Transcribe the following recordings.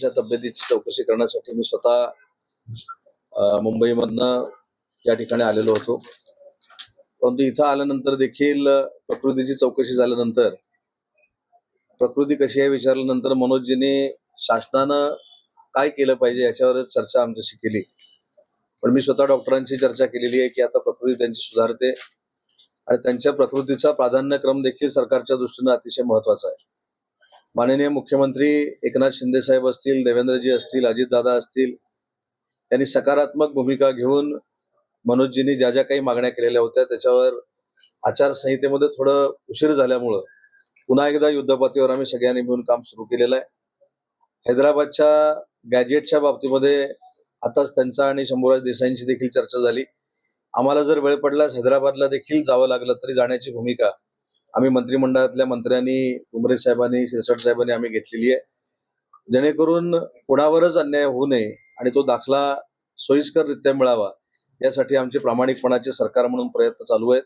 त्यांच्या तब्येतीची चौकशी करण्यासाठी मी स्वतः मुंबईमधनं या ठिकाणी आलेलो होतो. परंतु इथं आल्यानंतर देखील प्रकृतीची चौकशी झाल्यानंतर प्रकृती कशी आहे विचारल्यानंतर मनोजजीने शासनानं काय केलं पाहिजे याच्यावरच चर्चा आमच्याशी केली. पण मी स्वतः डॉक्टरांची चर्चा केलेली आहे की आता प्रकृती त्यांची सुधारते आणि त्यांच्या प्रकृतीचा प्राधान्यक्रम देखील सरकारच्या दृष्टीनं अतिशय महत्त्वाचा आहे. माननीय मुख्यमंत्री एकनाथ शिंदे साहेब असतील देवेंद्रजी असतील अजितदादा असतील त्यांनी सकारात्मक भूमिका घेऊन मनोजजींनी ज्या ज्या काही मागण्या केलेल्या होत्या त्याच्यावर आचारसंहितेमध्ये थोडं उशीर झाल्यामुळं पुन्हा एकदा युद्धपातीवर आम्ही सगळ्यांनी मिळून काम सुरू केलेलं आहे. हैदराबादच्या गॅजेटच्या बाबतीमध्ये आताच त्यांचा आणि शंभूराज देसाईंची देखील चर्चा झाली. आम्हाला जर वेळ पडल्यास हैदराबादला देखील जावं लागलं तरी जाण्याची भूमिका आम्ही मंत्रिमंडळातल्या मंत्र्यांनी उमरे साहेबांनी शिरसाट साहेबांनी आम्ही घेतलेली आहे. जेणेकरून कोणावरच अन्याय होऊ नये आणि तो दाखला सोयीस्कररित्या मिळावा यासाठी आमचे प्रामाणिकपणाचे सरकार म्हणून प्रयत्न चालू आहेत.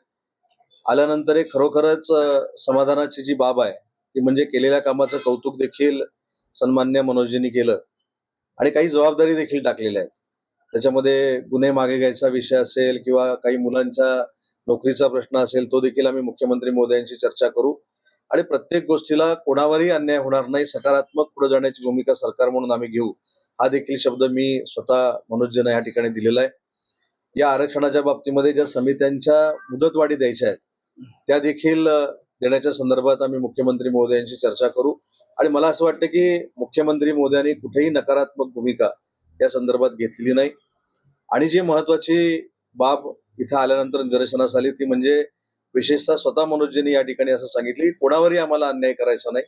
आल्यानंतर एक खरोखरच समाधानाची जी बाब आहे ती म्हणजे केलेल्या कामाचं कौतुक देखील सन्मान्य मनोजींनी केलं. आणि काही जबाबदारी देखील टाकलेल्या आहेत. त्याच्यामध्ये गुन्हे मागे घ्यायचा विषय असेल किंवा काही मुलांच्या नोकरीचा प्रश्न असेल तो देखील आम्ही मुख्यमंत्री मोदयांशी चर्चा करू. आणि प्रत्येक गोष्टीला कोणावरही अन्याय होणार नाही सकारात्मक पुढे जाण्याची भूमिका सरकार म्हणून आम्ही घेऊ. हा देखील शब्द मी स्वतः मनोजजींना या ठिकाणी दिलेला आहे. या आरक्षणाच्या बाबतीमध्ये ज्या समित्यांच्या मुदतवाढी द्यायच्या आहेत त्या देखील देण्याच्या संदर्भात आम्ही मुख्यमंत्री महोदयांशी चर्चा करू. आणि मला असं वाटतं की मुख्यमंत्री मोदयांनी कुठेही नकारात्मक भूमिका या संदर्भात घेतलेली नाही. आणि जी महत्वाची बाब इथं आल्यानंतर निदर्शनास आली. ती म्हणजे विशेषतः स्वतः मनोजजींनी या ठिकाणी असं सांगितलं की कोणावरही आम्हाला अन्याय करायचा नाही.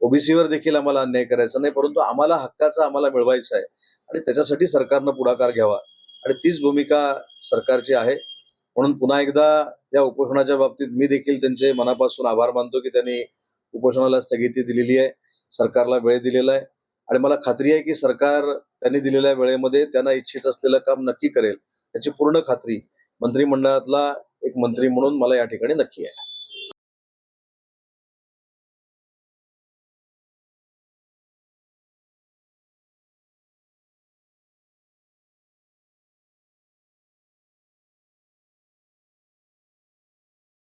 ओबीसीवर देखील आम्हाला अन्याय करायचा नाही परंतु आम्हाला हक्काचा आम्हाला मिळवायचा आहे आणि त्याच्यासाठी सरकारनं पुढाकार घ्यावा. आणि तीच भूमिका सरकारची आहे. म्हणून पुन्हा एकदा या उपोषणाच्या बाबतीत मी देखील त्यांचे मनापासून आभार मानतो की त्यांनी उपोषणाला स्थगिती दिलेली आहे. सरकारला वेळ दिलेला आहे. आणि मला खात्री आहे की सरकार त्यांनी दिलेल्या वेळेमध्ये त्यांना इच्छित असलेलं काम नक्की करेल. याची पूर्ण खात्री मंत्रिमंडळातला एक मंत्री म्हणून मला या ठिकाणी नक्की आहे.